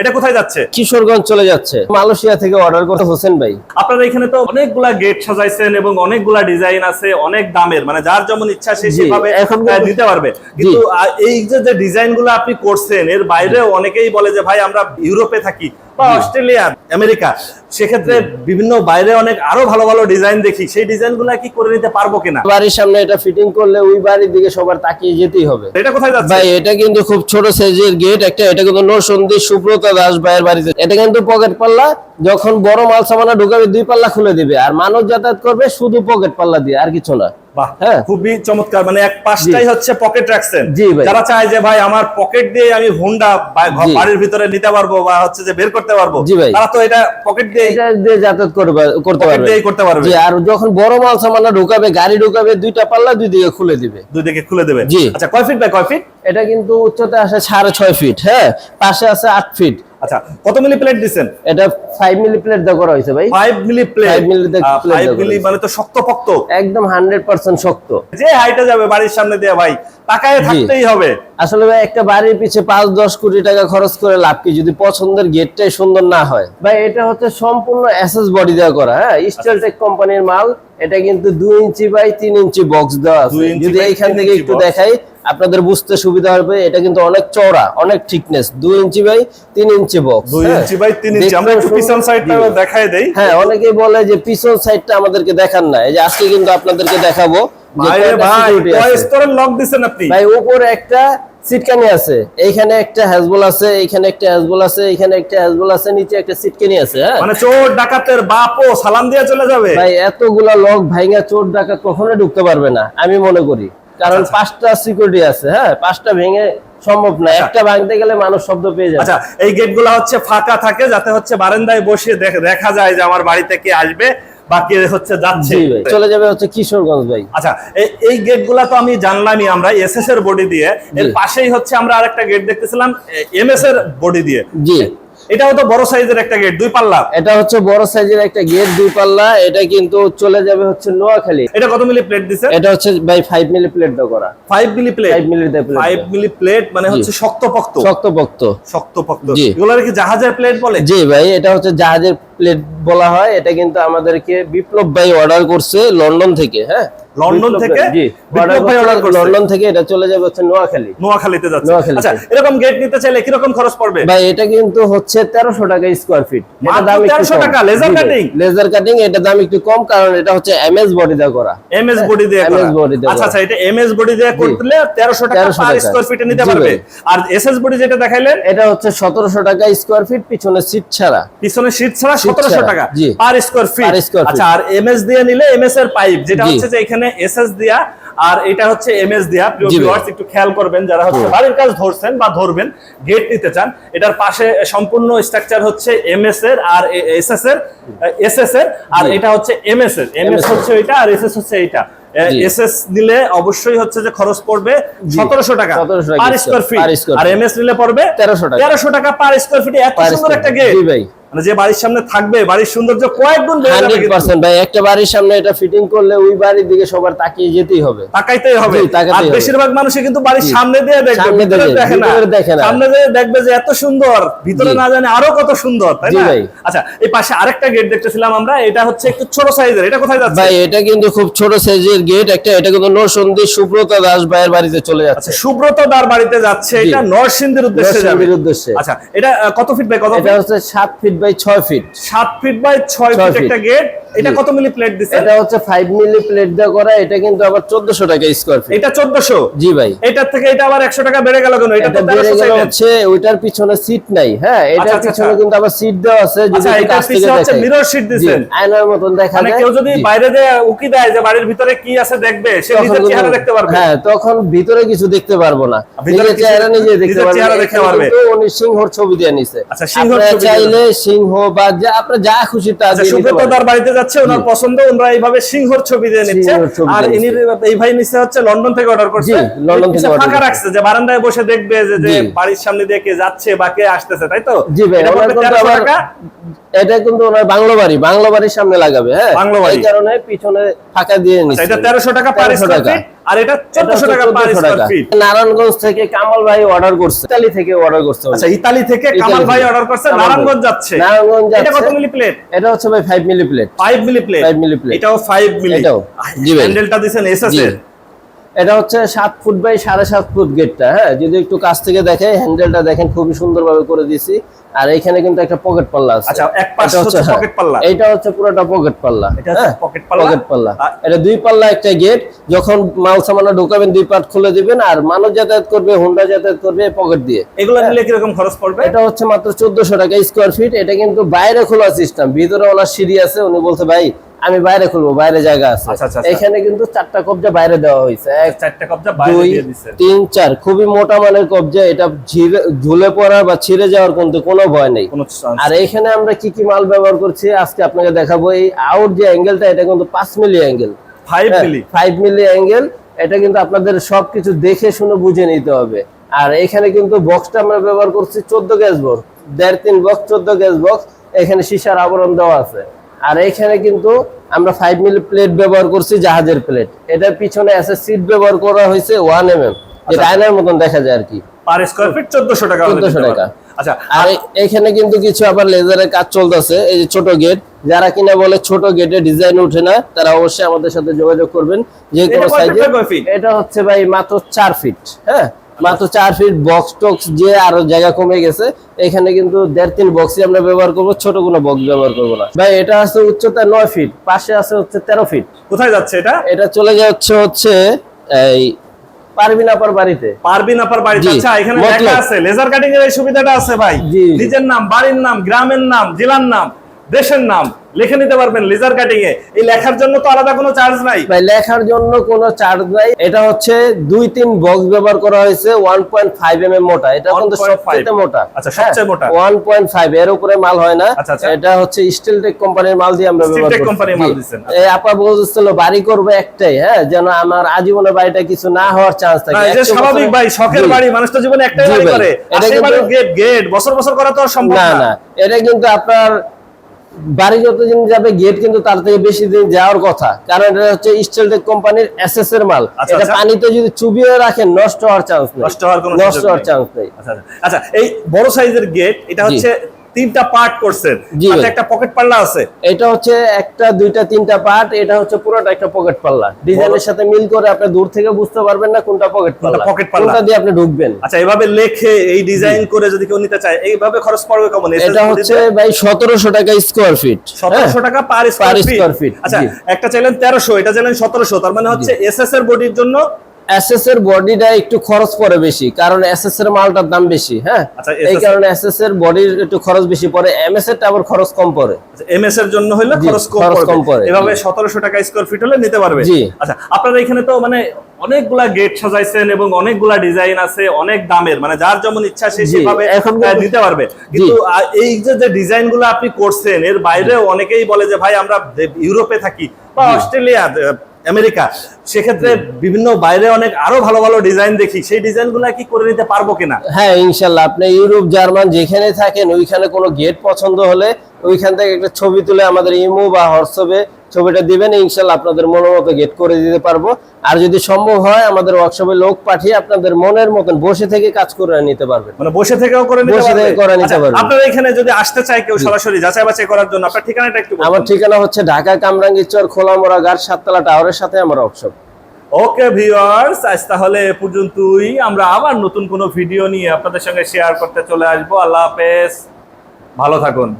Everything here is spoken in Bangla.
এটা কোথায় যাচ্ছে? কিশোরগঞ্জ চলে যাচ্ছে। মালয়েশিয়া থেকে অর্ডার করতে হোসেন ভাই। আপনারা এখানে তো অনেকগুলা গেট সাজাইছেন এবং অনেকগুলা ডিজাইন আছে অনেক দামের। মানে যার যেমন ইচ্ছা সে সেভাবে এখন দিতে পারবে। কিন্তু এই যে যে ডিজাইনগুলো আপনি করছেন এর বাইরে অনেকেই বলে যে ভাই আমরা ইউরোপে থাকি। বা অস্ট্রেলিয়া আমেরিকা সেক্ষেত্রে বিভিন্ন বাইরে অনেক আরও ভালো ভালো ডিজাইন দেখি। সেই ডিজাইনগুলা কি করে নিতে পারব কিনা? বাড়ির সামনে এটা ফিটিং করলে ওই বাড়ির দিকে সবার তাকিয়ে যেতেই হবে। এটা কোথায় যাচ্ছে? ভাই এটা কিন্তু খুব ছোট সাইজের গেট একটা এটা কিন্তু নরসন্দী সুব্রত দাস ভাইয়ের বাড়িতে। এটা কিন্তু পকেট পাল্লা যখন বড় মাল সামানা ঢুকাবে দুই পাল্লা খুলে দিবে। আর মানুষ যাতায়াত করবে শুধু পকেট পাল্লা দিয়ে আর কিছু না। খুবই চমৎকার। মানে এক পাশটাই হচ্ছে পকেট রাখছেন। যারা চায় যে ভাই আমার পকেট দিয়ে আমি হুন্ডা বাড়ির ভিতরে নিতে পারব বা হচ্ছে যে বের করতে পারব তারা তো এটা পকেট দিয়ে যাতায়াত করবে করতে পারবে। করতে পারবে। আর যখন বড় মাল সামানা ঢুকাবে গাড়ি ঢুকাবে দুইটা পাল্লা দুই দিকে খুলে দিবে। দুই দিকে খুলে দেবে। জি। আচ্ছা কয় ফিট বাই কয় ফিট এটা কিন্তু উচ্চতা আসে সাড়ে ছয় ফিট হ্যাঁ? পাশে আছে আট ফিট আচ্ছা কত মিলি প্লেট দিছেন? এটা ফাইভ মিলি প্লেট করা হয়েছে ভাই। Five milli plate Five milli তে plate ফাইভ মিলি মানে তো একদম হান্ড্রেড পার্সেন্ট শক্ত। যে হাইটে যাবে বাড়ির সামনে দিয়ে ভাই তাকায় থাকতেই হবে। আসলে ভাই একটা বাড়ির পিছে পাঁচ দশ কোটি টাকা খরচ করে লাভ কি? যদি পছন্দের গেটটাই সুন্দর না হয়। ভাই এটা হচ্ছে সম্পূর্ণ এসএস বডি দেওয়া করা হ্যাঁ? স্টেলটেক কোম্পানির মাল। এটা কিন্তু দুই ইঞ্চি বাই তিন ইঞ্চি বক্স দেওয়া আছে। যদি এইখান থেকে একটু। দেখাই আপনাদের বুঝতে সুবিধা হবে এটা কিন্তু অনেক চওড়া অনেক থিকনেস দুই ইঞ্চি বাই তিন ইঞ্চি বক্স দুই ইঞ্চি বাই তিন ইঞ্চি। আমরা একটু পিছন সাইডটা দেখায় দেই। হ্যাঁ অনেকেই বলে যে পিছন সাইডটা আমাদেরকে দেখান না। এই যে আজকে কিন্তু আপনাদেরকে দেখাবো ভাই ভাই কয় স্তরের লক দিছেন আপনি? ভাই উপরে একটা সিটকানি আছে এইখানে একটা হ্যাজবল আছে এইখানে একটা হ্যাজবল আছে এইখানে একটা হ্যাজবল আছে নিচে একটা সিটকানি আছে হ্যাঁ? মানে চোর ডাকাতের বাপও সালাম দিয়ে চলে যাবে? ভাই এতগুলা লক ভাইঙ্গা চোর ডাকাত কখনো ঢুকতে পারবে না আমি মনে করি। কারণ আচ্ছা। পাঁচটা সিকিউরিটি আছে হ্যাঁ? পাঁচটা ভেঙে সম্ভব না। একটা ভাঙতে গেলে মানুষ শব্দ পেয়ে যাবে। আচ্ছা এই গেটগুলো হচ্ছে ফাঁকা থাকে যাতে হচ্ছে বারান্দায় বসে দেখা যায় যে আমার বাড়িতে কে আসবে বা কে হচ্ছে যাচ্ছে। চলে যাবে হচ্ছে কিশোরগঞ্জ ভাই। আচ্ছা এই- এই গেটগুলা তো আমি জানলামই আমরা এসএস এর বডি দিয়ে। এর পাশেই হচ্ছে আমরা আরেকটা গেট দেখতেছিলাম এমএস এর বডি দিয়ে। জি। এটাও তো বড় সাইজের একটা গেট দুই পাল্লা। এটা হচ্ছে বড় সাইজের একটা গেট দুই পাল্লা। এটা কিন্তু চলে যাবে হচ্ছে নোয়াখালী। এটা কত মিলি প্লেট দিছে? এটা হচ্ছে ভাই ফাইভ মিলি প্লেট করা। Five milli plate five milli plate five milli plate মানে হচ্ছে শক্তপোক্ত। শক্তপোক্ত। শক্তপোক্ত। জি। কি জাহাজের প্লেট বলে? জি ভাই এটা হচ্ছে জাহাজের প্লেট বলা হয়। এটা কিন্তু আমাদেরকে বিপ্লব ভাই অর্ডার করছে লন্ডন থেকে হ্যাঁ? লন্ডন থেকে? লন্ডন থেকে এটা চলে যাবে হচ্ছে নোয়াখালী। নোয়াখালীতে যাচ্ছে। আচ্ছা এরকম গেট নিতে চাইলে কীরকম খরচ পড়বে? ভাই এটা কিন্তু হচ্ছে তেরোশো টাকা স্কোয়ার ফিট এটা দাম 1300 টাকা, laser cutting? লেজার কাটিং এটা দাম একটু কম কারণ এটা হচ্ছে এমএস বডি দেওয়া করা। এমএস বডি দিয়ে করা। আচ্ছা আচ্ছা এটা এমএস বডি দিয়ে করলে 1300 টাকা পার স্কয়ার ফিটে নিতে পারবে। আর এসএস বডি যেটা দেখাইলেন? এটা হচ্ছে সতেরোশো টাকা স্কোয়ার ফিট পিছনে সিট ছাড়া। পিছনে শীট ছাড়া Sheet 1700 টাকা। পার স্কয়ার ফিট আচ্ছা আর এমএস দিয়ে নিলে এমএস এর পাইপ যেটা হচ্ছে যে এখানে এসএস দিয়া আর এটা হচ্ছে এমএস দিয়া। প্রিয় ভিউয়ার্স একটু খেয়াল করবেন যারা হচ্ছে বাড়ির কাজ ধরছেন বা ধরবেন গেট নিতে চান এটার পাশে সম্পূর্ণ স্ট্রাকচার হচ্ছে এমএস এর আর এসএস এর এসএস এর আর এটা হচ্ছে এমএস এর। এমএস হচ্ছে এটা আর এসএস হচ্ছে এটা। এসএস নিলে অবশ্যই হচ্ছে যে খরচ পড়বে সতেরোশো টাকা 1700 টাকা পার স্কোয়ার ফিট আর। এমএস নিলে পড়বে 1300 টাকা। তেরোশো টাকা পার স্কোয়ার ফিটে এত সুন্দর একটা গেট জি ভাই। মানে যে বাড়ির সামনে থাকবে বাড়ির সৌন্দর্য কয়েক গুণ বেড়ে যাবে ভাই একটা বাড়ির সামনে এটা ফিটিং করলে ওই বাড়ির দিকে সবার তাকিয়ে যেতেই হবে। তাকাইতেই হবে। আর বেশিরভাগ মানুষই কিন্তু বাড়ির সামনে দিয়ে দেখবে ভিতরে দেখে না। সামনে দিয়ে দেখবে যে এত সুন্দর ভিতরে না জানে আরও কত সুন্দর তাই না? আচ্ছা এই পাশে আরেকটা গেট দেখতেছিলাম আমরা এটা হচ্ছে একটু ছোট সাইজের এটা কোথায় যাচ্ছে? ভাই এটা কিন্তু খুব ছোট সাইজের গেট একটা এটা কিন্তু নরসন্দী সুব্রত দাস ভাইয়ের বাড়িতে চলে আচ্ছা যাচ্ছে সুব্রত দার বাড়িতে যাচ্ছে। এটা নরসিংদীর উদ্দেশ্যে যাবে। উদ্দেশ্যে। আচ্ছা এটা কত ফিট বাই কত এটা হচ্ছে সাত ফিট বাই ছয় ফিট সাত ফিট বাই ছয় ছয় ফিট একটা গেট এটা কত মিলি প্লেট এটা হচ্ছে ফাইভ মিলি প্লেট করা এটা কিন্তু আবার চোদ্দশো টাকা স্কোয়ার ফিট এটা চোদ্দশো? জি ভাই। এটার থেকে এটা আবার একশো টাকা বেড়ে গেল কেন? এটা এটা তো বেড়ে গেল হচ্ছে ওইটার পিছনে সিট নাই হ্যাঁ? আচ্ছা, এটার আচ্ছা, পিছনে আচ্ছা। কিন্তু আবার সিট দেওয়া আছে যদি পিছনে হচ্ছে mirror sheet দিছেন। আয়নার মতন দেখা মানে যায়। কেউ যদি বাইরে যে উকি দেয় যে বাড়ির ভিতরে কি আছে দেখবে সে তখন নিজের চেহারা দেখতে পারবে। হ্যাঁ তখন ভিতরে কিছু দেখতে পারব না। ভিতরে চেহারা নিজে দেখতে পারবে। চেহারা দেখতে পারবে। কিন্তু উনি সিংহর ছবি দিয়ে নিছে। আচ্ছা, সিংহর ছবি চাইলে সিংহ বা যা আপনার যা খুশি তা দিয়ে বাড়িতে যাচ্ছে ওনার পছন্দ ওনারা এইভাবে সিংহর ছবি দিয়ে নিচ্ছে। আর ইনি এই ভাই নিচ্ছে হচ্ছে লন্ডন থেকে অর্ডার করছে। লন্ডন থেকে ফাঁকা রাখছে যে বারান্দায় বসে দেখবে যে যে বাড়ির সামনে দিয়ে কে যাচ্ছে বা কে আসতেছে তাই তো? জি ভাই এটা কিন্তু 1300 আবার টাকা। এটা কিন্তু ওনার বাংলো বাড়ি বাংলো বাড়ির সামনে লাগাবে হ্যাঁ? বাংলো বাড়ি। এই কারণে পিছনে ফাঁকা দিয়ে আচ্ছা, নিচ্ছে। এটা তেরোশো টাকা পার 1300 টাকা। ফিট আর এটা চোদ্দশো টাকা পার স্কয়ার ফিট নারায়ণগঞ্জ থেকে কামাল ভাই অর্ডার করছে। ইতালি থেকে অর্ডার করছে। আচ্ছা ইতালি থেকে কামাল ভাই অর্ডার করছে নারায়ণগঞ্জ যাচ্ছে। নারায়ণগঞ্জ যাচ্ছে এটা কত মিলি প্লেট এটা হচ্ছে ভাই five milli plate five milli plate 5 milli plate এটাও। ফাইভ মিলি এটাও। জি ভাই। হ্যান্ডেলটা দিবেন এসএস এর এটা হচ্ছে সাত ফুট বাই সাড়ে সাত ফুট গেটটা হ্যাঁ? যদি একটু কাছ থেকে দেখে হ্যান্ডেলটা দেখেন খুবই সুন্দরভাবে করে দিছি আর এখানে কিন্তু একটা পকেট পাল্লা আছে। আচ্ছা, এক পাশ এটা হচ্ছে হ্যাঁ, পাল্লা। হচ্ছে পুরোটা পকেট পাল্লা এটা হচ্ছে হ্যাঁ, পাল্লা। পাল্লা এটা দুই পাল্লা একটা গেট যখন মাল সামানা ঢোকাবেন দুই পার্ট খুলে দিবেন আর মানুষ যাতায়াত করবে হোন্ডা যাতায়াত করবে পকেট দিয়ে। এগুলো নিলে কীরকম খরচ পড়বে? এটা হচ্ছে মাত্র চোদ্দশো টাকা স্কোয়ার ফিট এটা কিন্তু বাইরে খোলা সিস্টেম ভিতরে ওনার সিঁড়ি আছে উনি বলছে ভাই আমি বাইরে খুলবো বাইরে জায়গা আছে। আচ্ছা, আচ্ছা, আচ্ছা। এখানে কিন্তু চারটা কবজা বাইরে দেওয়া হয়েছে। চারটা কবজা বাইরে দুই তিন চার। খুবই মোটা মানের কবজা এটা ঝুলে পড়া বা ছিঁড়ে যাওয়ার কিন্তু কোনো ভয় নেই। আর এখানে আমরা কি কি মাল ব্যবহার করছি আজকে আপনাকে দেখাবো। এই আউট যে অ্যাঙ্গেলটা এটা কিন্তু পাঁচ milli angle five milli five milli angle এটা কিন্তু আপনাদের সবকিছু দেখে শুনে বুঝে নিতে হবে। আর এখানে কিন্তু বক্সটা আমরা ব্যবহার করছি চোদ্দ গ্যাস বক্স দেড় তিন বক্স চোদ্দ গ্যাস বক্স এখানে সীসার আবরণ দেওয়া আছে। আর এখানে কিন্তু আমরা ফাইভ মিলি প্লেট ব্যবহার করছি জাহাজের প্লেট এটার পিছনে আছে সিট ব্যবহার করা হয়েছে ওয়ান এম এম যেটা আয়নার মতন দেখা যায় আর কি। পার স্কোয়ার ফিট চোদ্দশো টাকা 1400 টাকা। আচ্ছা আর এখানে কিন্তু কিছু আবার লেজারের কাজ চলতেছে এই যে ছোট গেট যারা কিনা বলে ছোট গেটে ডিজাইন উঠে না তারা অবশ্যই আমাদের সাথে যোগাযোগ করবেন। যে কোনো সাইজে? এটা হচ্ছে ভাই মাত্র চার ফিট হ্যাঁ? মাত্র চার ফিট বক্স টক্স যে আরও জায়গা কমে গেছে এখানে কিন্তু দেড় তিন বক্সই আমরা ব্যবহার করব ছোট কোনো বক্স ব্যবহার করব না। ভাই এটা আছে উচ্চতা নয় ফিট পাশে আছে হচ্ছে তেরো ফিট কোথায় যাচ্ছে এটা? এটা চলে যাচ্ছে হচ্ছে এই পারবিন আপার বাড়িতে। পারবিন আপার বাড়ি আচ্ছা এখানে। লেখা আছে লেজার কাটিং এর এই সুবিধাটা আছে ভাই। নিজের নাম বাড়ির নাম গ্রামের নাম জেলার নাম দেশের নাম। লিখে নিতে পারবেন লেজার কাটিং এ। এই লেখার জন্য তো আলাদা কোনো চার্জ নাই। ভাই লেখার জন্য কোনো চার্জ নাই। এটা হচ্ছে দুই তিন বক্স ব্যবহার করা হয়েছে one point five M M মোটা। এটা কিন্তু 1.5 সবচেয়ে মোটা। আচ্ছা, সবচেয়ে মোটা। ওয়ান পয়েন্ট ফাইভ এর উপরে মাল হয় না। আচ্ছা, আচ্ছা। এটা হচ্ছে স্টিল টেক কোম্পানির মাল দিয়ে আমরা ব্যবহার Tech করছি। কোম্পানির মাল। দিচ্ছেন। এই আপা বলছিল বাড়ি করবে একটাই হ্যাঁ? যেন আমার আজীবনে বাড়িটা কিছু না হওয়ার চান্স থাকে। না, এটা একশো স্বাভাবিক ভাই শখের বাড়ি মানুষ তো জীবনে একটাই বাড়ি করে। এটা কিন্তু- গেট গেট বছর বছর করা তো আর সম্ভব না। না এটা কিন্তু আপনার বাড়ি যত দিন যাবে গেট কিন্তু তার থেকে বেশি দিন যাওয়ার কথা। কারণ এটা হচ্ছে স্টিল টেক কোম্পানির এসএস এর মাল। আচ্ছা, এটা আচ্ছা। পানিতে যদি চুবিয়ে রাখেন নষ্ট হওয়ার চান্স নেই। নষ্ট হওয়ার কোনো নষ্ট হওয়ার চান্স নেই। আচ্ছা। আচ্ছা। এই বড় সাইজের গেট এটা হচ্ছে তিনটা পার্ট করছেন। সাথে একটা পকেট পাল্লা আছে। এটা হচ্ছে একটা দুইটা তিনটা পার্ট এটা হচ্ছে পুরোটা একটা পকেট পাল্লা ডিজাইনের সাথে মিল করে আপনি দূর থেকে বুঝতে পারবেন না কোনটা পকেট পাল্লা পকেট পাল্লা। কোনটা দিয়ে আপনি ঢুকবেন। আচ্ছা এভাবে লেখে এই ডিজাইন করে যদি কেউ নিতে চায় এইভাবে খরচ পড়বে কেমন? এটা হচ্ছে ভাই সতেরোশো টাকা স্কোয়ার ফিট সতেরোশো টাকা পার স্কোয়ার ফিট আচ্ছা একটা চাইলেন তেরোশো এটা চাইলেন সতেরোশো তার মানে হচ্ছে এসএস এর বডির জন্য এসএস এর বডিটা একটু খরচ পড়ে বেশি কারণ এসএস এর মালটার দাম বেশি হ্যাঁ? আচ্ছা, এই কারণে এসএস এর বডির একটু খরচ বেশি পড়ে এমএস এর আবার খরচ কম পড়ে। এমএস এর জন্য হলে খরচ কম পড়ে, এভাবে জি। সতেরোশো টাকা স্কোয়ার ফিট হলে নিতে পারবে। জি। আচ্ছা আপনারা এখানে তো মানে অনেকগুলা গেট সাজাইছেন এবং অনেকগুলা ডিজাইন আছে অনেক দামের মানে যার যেমন ইচ্ছা সে সেভাবে দিতে পারবে। কিন্তু এই যে যে ডিজাইনগুলো আপনি করছেন এর বাইরেও অনেকেই বলে যে ভাই আমরা ইউরোপে থাকি বা অস্ট্রেলিয়া আমেরিকা সেক্ষেত্রে বিভিন্ন বাইরে অনেক আরও ভালো ভালো ডিজাইন দেখি সেই ডিজাইনগুলা কি করে নিতে পারব কিনা? হ্যাঁ ইনশাল্লাহ। আপনি ইউরোপ জার্মান যেখানে থাকেন ওইখানে কোনো গেট পছন্দ হলে ওইখান থেকে একটা ছবি তুলে আমাদের ইমো বা হোয়াটসঅ্যাপে ছবিটা দিবেন ইনশাল্লাহ আপনাদের মনের মতো গেট করে দিতে পারব। আর যদি সম্ভব হয় আমাদের ওয়ার্কশপে লোক পাঠিয়ে আপনাদের মনের মতন বসে থেকে কাজ করে নিতে পারবেন। মানে বসে থেকেও করে নিতে বসে থেকে করে নিতে আচ্ছা, পারবে। আপনারা এখানে যদি আসতে চায় কেউ সরাসরি যাচাই বাছাই করার জন্য আপনার ঠিকানাটা একটু আমার ঠিকানা হচ্ছে ঢাকা কামরাঙ্গীরচর খোলামোড়া ঘাট সাততলা টাওয়ারের সাথে আমার ওয়ার্কশপ ওকে ভিউয়ার্স আজ তাহলে এ পর্যন্তই। আমরা আবার নতুন কোনো ভিডিও নিয়ে আপনাদের সঙ্গে শেয়ার করতে চলে আসব। আল্লাহ হাফেজ। ভালো থাকুন।